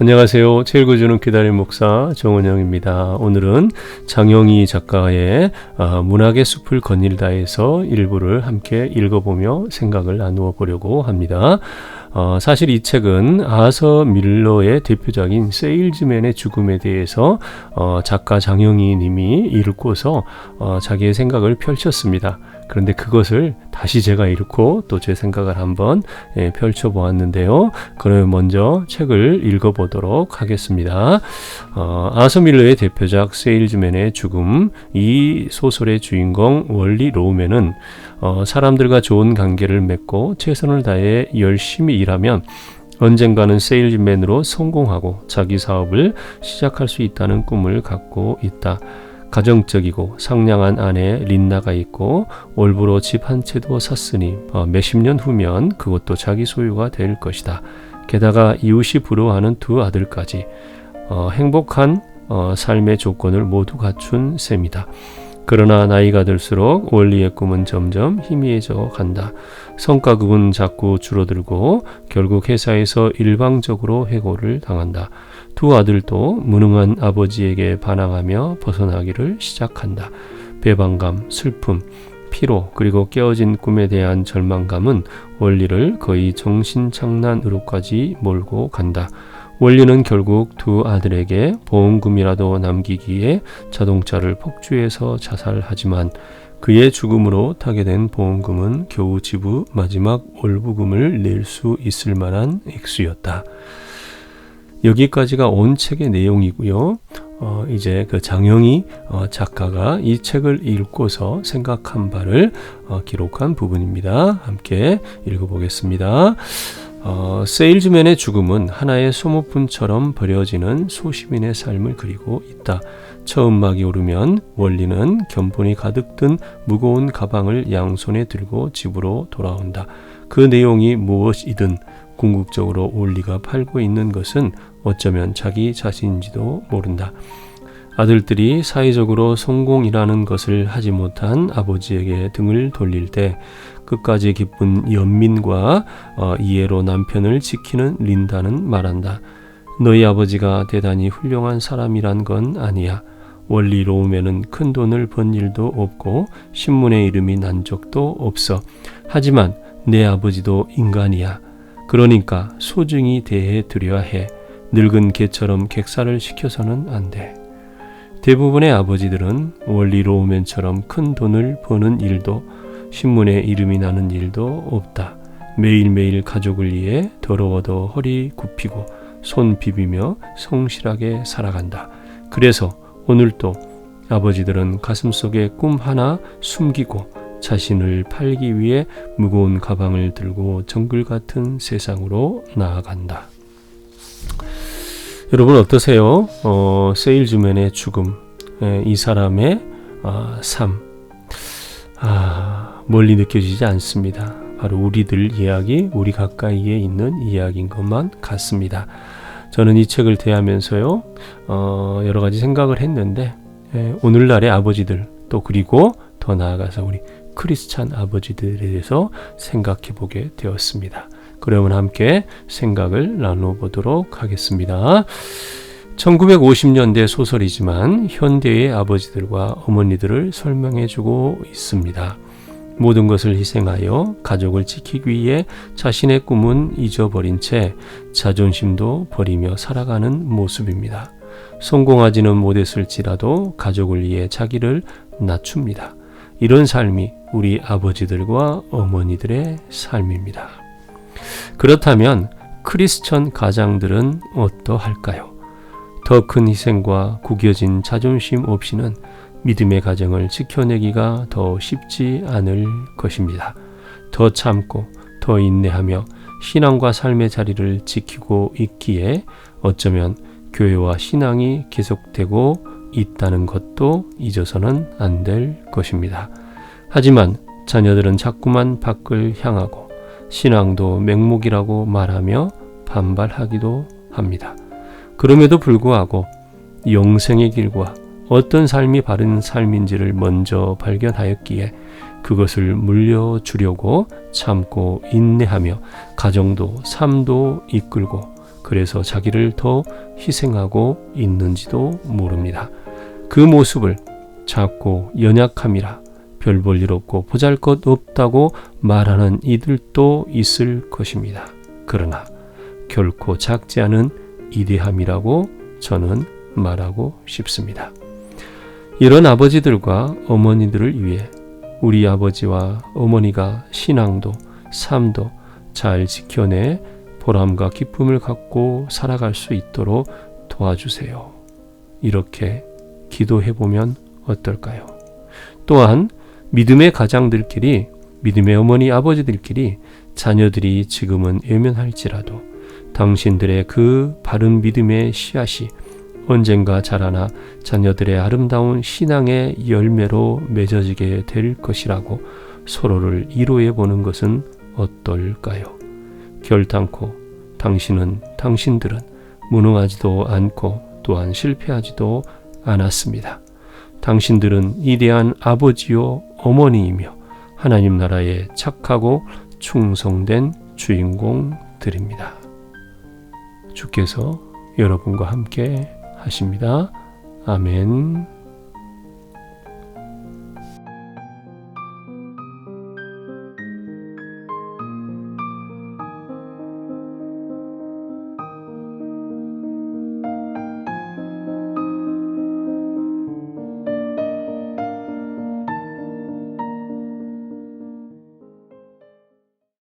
안녕하세요. 제일구주는 기다림 목사 정원영입니다. 오늘은 장영희 작가의 아, 문학의 숲을 거닐다에서 일부를 함께 읽어보며 생각을 나누어 보려고 합니다. 어, 사실 이 책은 아서 밀러의 대표작인 세일즈맨의 죽음에 대해서 어, 작가 장영희 님이 읽고서 어, 자기의 생각을 펼쳤습니다. 그런데 그것을 다시 제가 읽고 또 제 생각을 한번 예, 펼쳐보았는데요. 그러면 먼저 책을 읽어보도록 하겠습니다. 어, 아서 밀러의 대표작 세일즈맨의 죽음 이 소설의 주인공 월리 로우맨은 어, 사람들과 좋은 관계를 맺고 최선을 다해 열심히 일하면 언젠가는 세일즈맨으로 성공하고 자기 사업을 시작할 수 있다는 꿈을 갖고 있다. 가정적이고 상냥한 아내 린나가 있고 올브로 집 한 채도 샀으니 어, 몇십 년 후면 그것도 자기 소유가 될 것이다. 게다가 이웃이 부러워하는 두 아들까지 어, 행복한 어, 삶의 조건을 모두 갖춘 셈이다. 그러나 나이가 들수록 원리의 꿈은 점점 희미해져 간다. 성과급은 자꾸 줄어들고 결국 회사에서 일방적으로 해고를 당한다. 두 아들도 무능한 아버지에게 반항하며 벗어나기를 시작한다. 배반감, 슬픔, 피로 그리고 깨어진 꿈에 대한 절망감은 원리를 거의 정신장난으로까지 몰고 간다. 원리는 결국 두 아들에게 보험금이라도 남기기에 자동차를 폭주해서 자살하지만 그의 죽음으로 타게 된 보험금은 겨우 지부 마지막 월부금을 낼 수 있을 만한 액수였다. 여기까지가 온 책의 내용이고요. 어, 이제 그 장영희 어, 작가가 이 책을 읽고서 생각한 바를 어, 기록한 부분입니다. 함께 읽어보겠습니다. 어, 세일즈맨의 죽음은 하나의 소모품처럼 버려지는 소시민의 삶을 그리고 있다. 처음 막이 오르면 원리는 견본이 가득 든 무거운 가방을 양손에 들고 집으로 돌아온다. 그 내용이 무엇이든 궁극적으로 올리가 팔고 있는 것은 어쩌면 자기 자신인지도 모른다. 아들들이 사회적으로 성공이라는 것을 하지 못한 아버지에게 등을 돌릴 때 끝까지 기쁜 연민과 어, 이해로 남편을 지키는 린다는 말한다. 너희 아버지가 대단히 훌륭한 사람이란 건 아니야. 원리 로움에는 큰 돈을 번 일도 없고 신문에 이름이 난 적도 없어. 하지만 내 아버지도 인간이야. 그러니까 소중히 대해 드려야 해. 늙은 개처럼 객사를 시켜서는 안 돼. 대부분의 아버지들은 원리 로우맨처럼 큰 돈을 버는 일도 신문에 이름이 나는 일도 없다. 매일매일 가족을 위해 더러워도 허리 굽히고 손 비비며 성실하게 살아간다. 그래서 오늘도 아버지들은 가슴속에 꿈 하나 숨기고 자신을 팔기 위해 무거운 가방을 들고 정글 같은 세상으로 나아간다. 여러분 어떠세요? 어, 세일즈맨의 죽음, 에, 이 사람의 어, 삶, 아, 멀리 느껴지지 않습니다. 바로 우리들 이야기, 우리 가까이에 있는 이야기인 것만 같습니다. 저는 이 책을 대하면서요, 어, 여러 가지 생각을 했는데, 에, 오늘날의 아버지들, 또 그리고 더 나아가서 우리 크리스찬 아버지들에 대해서 생각해 보게 되었습니다. 그러면 함께 생각을 나눠보도록 하겠습니다. 1950년대 소설이지만 현대의 아버지들과 어머니들을 설명해 주고 있습니다. 모든 것을 희생하여 가족을 지키기 위해 자신의 꿈은 잊어버린 채 자존심도 버리며 살아가는 모습입니다. 성공하지는 못했을지라도 가족을 위해 자기를 낮춥니다. 이런 삶이 우리 아버지들과 어머니들의 삶입니다. 그렇다면 크리스천 가장들은 어떠할까요? 더 큰 희생과 구겨진 자존심 없이는 믿음의 가정을 지켜내기가 더 쉽지 않을 것입니다. 더 참고 더 인내하며 신앙과 삶의 자리를 지키고 있기에 어쩌면 교회와 신앙이 계속되고 있다는 것도 잊어서는 안 될 것입니다. 하지만 자녀들은 자꾸만 밖을 향하고 신앙도 맹목이라고 말하며 반발하기도 합니다. 그럼에도 불구하고 영생의 길과 어떤 삶이 바른 삶인지를 먼저 발견하였기에 그것을 물려주려고 참고 인내하며 가정도 삶도 이끌고 그래서 자기를 더 희생하고 있는지도 모릅니다. 그 모습을 작고 연약함이라 별 볼 일 없고 보잘 것 없다고 말하는 이들도 있을 것입니다. 그러나 결코 작지 않은 이대함이라고 저는 말하고 싶습니다. 이런 아버지들과 어머니들을 위해 우리 아버지와 어머니가 신앙도 삶도 잘 지켜내 보람과 기쁨을 갖고 살아갈 수 있도록 도와주세요. 이렇게 기도해 보면 어떨까요? 또한 믿음의 가장들끼리 믿음의 어머니 아버지들끼리 자녀들이 지금은 외면할지라도 당신들의 그 바른 믿음의 씨앗이 언젠가 자라나 자녀들의 아름다운 신앙의 열매로 맺어지게 될 것이라고 서로를 이로해 보는 것은 어떨까요? 결단코 당신은 당신들은 무능하지도 않고 또한 실패하지도 않았습니다. 당신들은 위대한 아버지요 어머니이며 하나님 나라의 착하고 충성된 주인공들입니다. 주께서 여러분과 함께 하십니다. 아멘.